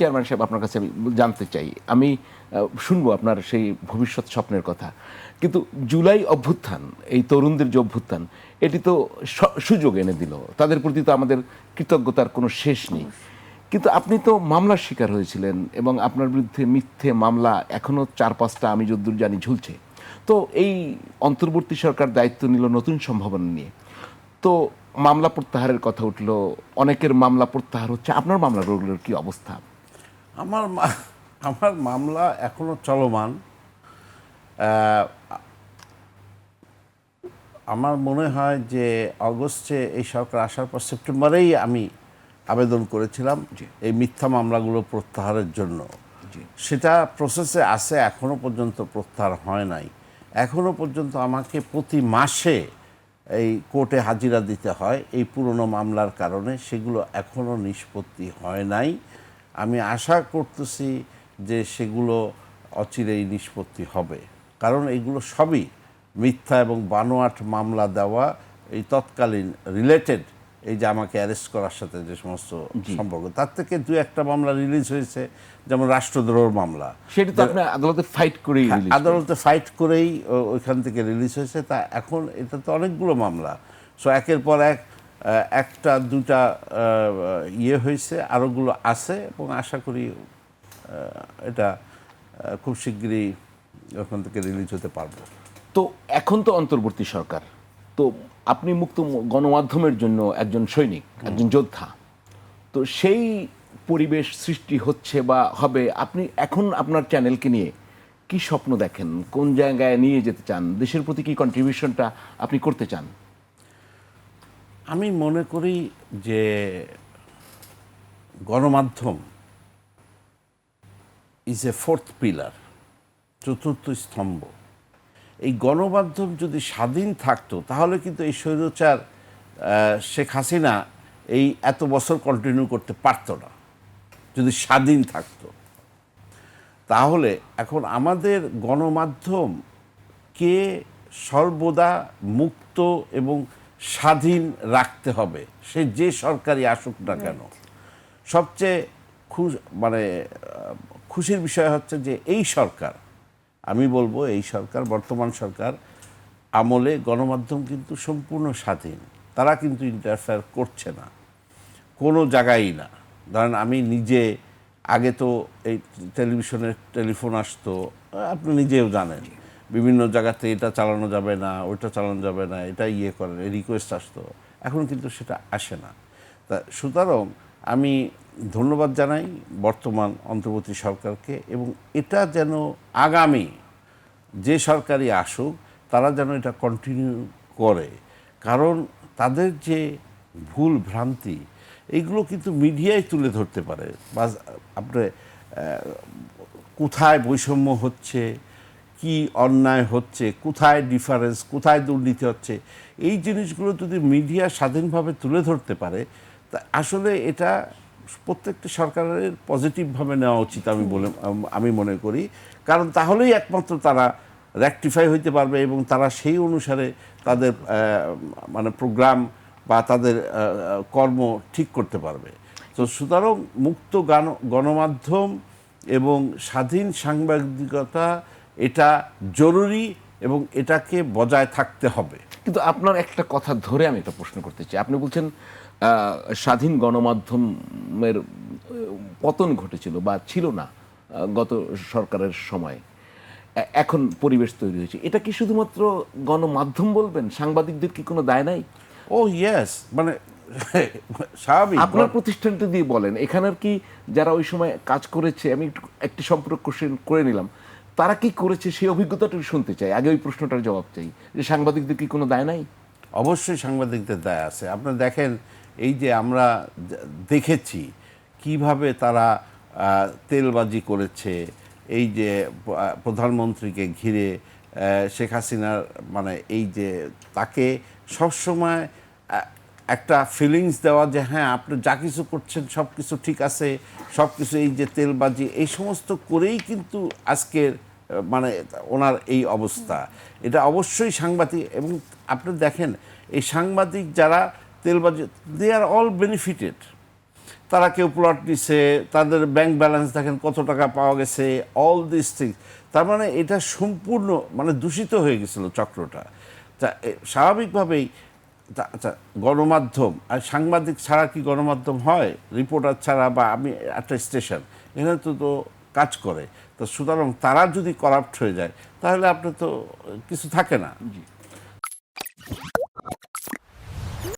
Chairman সাহেব আপনার কাছে আমি জানতে চাই। আমি শুনব আপনার সেই ভবিষ্যৎ স্বপ্নের কথা। কিন্তু জুলাই অভ্যুত্থান, এই তরুণদের যে অভ্যুত্থান, এটি তো সুযোগ এনে দিল। তাদের প্রতি তো আমাদের কৃতজ্ঞতার কোনো শেষ নেই। কিন্তু আপনি তো মামলার শিকার হয়েছিলেন এবং আপনার বিরুদ্ধে মিথ্যে মামলা এখনও চার পাঁচটা আমি যদ্দূর জানি ঝুলছে। তো এই অন্তর্বর্তী সরকার দায়িত্ব নিল নতুন সম্ভাবনা নিয়ে। তো মামলা প্রত্যাহারের কথা উঠল, অনেকের মামলা প্রত্যাহার হচ্ছে। আপনার মামলাগুলোর কি অবস্থা? আমার মা- আমার মামলা এখনও চলমান। আমার মনে হয় যে অগস্টে এই সরকার আসার পর সেপ্টেম্বরেই আমি আবেদন করেছিলাম এই মিথ্যা মামলাগুলো প্রত্যাহারের জন্য। সেটা প্রসেসে আছে এখনও পর্যন্ত প্রত্যাহার হয় নাই। এখনও পর্যন্ত আমাকে প্রতি মাসে এই কোর্টে হাজিরা দিতে হয়। এই পুরনো মামলার কারণে সেগুলো এখনও নিষ্পত্তি হয় নাই। আমি আশা করতেছি যে সেগুলো অচিরেই নিষ্পত্তি হবে। কারণ এগুলো সবই মিথ্যা এবং বানোয়াট মামলা দেওয়া এই তৎকালীন রিলেটেড এই যে আমাকে অ্যারেস্ট করার সাথে যে সমস্ত সম্পর্ক তার থেকে দু একটা মামলা রিলিজ হয়েছে যেমন রাষ্ট্রদ্রোহ মামলা। সেটি তো আপনি আদালতে ফাইট করেই হ্যাঁ, আদালতে ফাইট করেই ওইখান থেকে রিলিজ হয়েছে। তা এখন এটা তো অনেকগুলো মামলা। সো একের পর এক একটা দুটা ইয়ে হয়েছে আরোগুলো আছে এবং আশা করি এটা খুব শিগগিরই ওখান থেকে রিলিজ হতে পারব। তো এখন তো অন্তর্বর্তী সরকার। তো আপনি মুক্ত গণমাধ্যমের জন্য একজন সৈনিক একজন যোদ্ধা। তো সেই পরিবেশ সৃষ্টি হচ্ছে বা হবে আপনি এখন আপনার চ্যানেলকে নিয়ে কি স্বপ্ন দেখেন? কোন জায়গায় নিয়ে যেতে চান? দেশের প্রতি কি কন্ট্রিবিউশনটা আপনি করতে চান? আমি মনে করি যে গণমাধ্যম ইজ এ ফোর্থ পিলার চতুর্থ স্তম্ভ। এই গণমাধ্যম যদি স্বাধীন থাকতো, তাহলে কিন্তু এই স্বৈরচার শেখ হাসিনা এই এত বছর কন্টিনিউ করতে পারতো না, যদি স্বাধীন থাকতো। তাহলে এখন আমাদের গণমাধ্যম কে সর্বদা মুক্ত এবং স্বাধীন রাখতে হবে। সে যে সরকারি আসুক না কেন। সবচেয়ে খুশ মানে খুশির বিষয় হচ্ছে যে এই সরকার আমি বলব এই সরকার বর্তমান সরকার আমলে গণমাধ্যম কিন্তু সম্পূর্ণ স্বাধীন। তারা কিন্তু ইন্টারফেয়ার করছে না। কোনো জায়গায় না। ধরেন আমি নিজে আগে তো এই টেলিভিশনের টেলিফোন আসতো আপনি নিজেও জানেন। বিভিন্ন জায়গাতে এটা চালানো যাবে না ওইটা চালানো যাবে না এটা ইয়ে করেন রিকোয়েস্ট আসতো। এখন কিন্তু সেটা আসে না। তা সুতরাং আমি ধন্যবাদ জানাই বর্তমান অন্তর্বর্তী সরকারকে এবং এটা যেন আগামী যে সরকারি আসুক তারা যেন এটা কন্টিনিউ করে। কারণ তাদের যে ভুল ভ্রান্তি এইগুলো কিন্তু মিডিয়ায় তুলে ধরতে পারে। বা আপনি আহ, কোথায় বৈষম্য হচ্ছে কি অন্যায় হচ্ছে, কোথায় ডিফারেন্স কোথায় দুর্নীতি হচ্ছে, এই জিনিসগুলো যদি মিডিয়া স্বাধীনভাবে তুলে ধরতে পারে, তা আসলে এটা প্রত্যেকটা সরকারের পজিটিভভাবে নেওয়া উচিত আমি বলে, আমি মনে করি। কারণ তাহলেই একমাত্র তারা রেকটিফাই হইতে পারবে এবং তারা সেই অনুসারে তাদের মানে প্রোগ্রাম বা তাদের কর্ম ঠিক করতে পারবে। তো সুতরাং মুক্ত গান গণমাধ্যম এবং স্বাধীন সাংবাদিকতা এটা জরুরি এবং এটাকে বজায় থাকতে হবে। কিন্তু আপনার একটা কথা ধরে আমি একটা প্রশ্ন করতে চাই। আপনি বলছেন স্বাধীন গণমাধ্যমের পতন ঘটেছিল বা ছিল না গত সরকারের সময়। এখন পরিবেশ তৈরি হয়েছে। এটা কি শুধুমাত্র গণমাধ্যম বলবেন? সাংবাদিকদের কি কোনো দায় নাই? ও ইয়েস মানে স্বাভাবিক। আপনার প্রতিষ্ঠানটা দিয়ে বলেন। এখানের কি যারা ওই সময় কাজ করেছে আমি একটু একটি সম্পর্ক করে নিলাম। তারা কি করেছে সেই অভিজ্ঞতাটা একটু শুনতে চাই। আগে ওই প্রশ্নটার জবাব চাই। যে সাংবাদিকদের কি কোনো দায় নাই? অবশ্যই সাংবাদিকদের দায় আছে। আপনারা দেখেন, এই যে আমরা দেখেছি কীভাবে তারা তেলবাজি করেছে, এই যে প্রধানমন্ত্রীকে ঘিরে শেখ হাসিনার মানে এই যে তাকে সবসময় একটা ফিলিংস দেওয়া যে হ্যাঁ আপনি যা কিছু করছেন সব কিছু ঠিক আছে সব কিছু এই যে তেলবাজি, এই সমস্ত করেই কিন্তু আজকের মানে ওনার এই অবস্থা। এটা অবশ্যই সাংবাদিক এবং আপনি দেখেন, এই সাংবাদিক যারা তেলবাজি দে আর অল বেনিফিটেড তারা কেউ প্লট নিছে তাদের ব্যাংক ব্যালেন্স দেখেন কত টাকা পাওয়া গেছে অল দিস থিংস তার মানে এটা সম্পূর্ণ মানে দূষিত হয়ে গেছিল চক্রটা। তা স্বাভাবিকভাবেই আচ্ছা গণমাধ্যম, আর সাংবাদিক ছাড়া কি গণমাধ্যম হয়? রিপোর্টার ছাড়া বা আমি একটা স্টেশন এখানে তো তো কাজ করে। তো সুতরাং তারা যদি করাপ্ট হয়ে যায়, তাহলে আপনার তো কিছু থাকে না।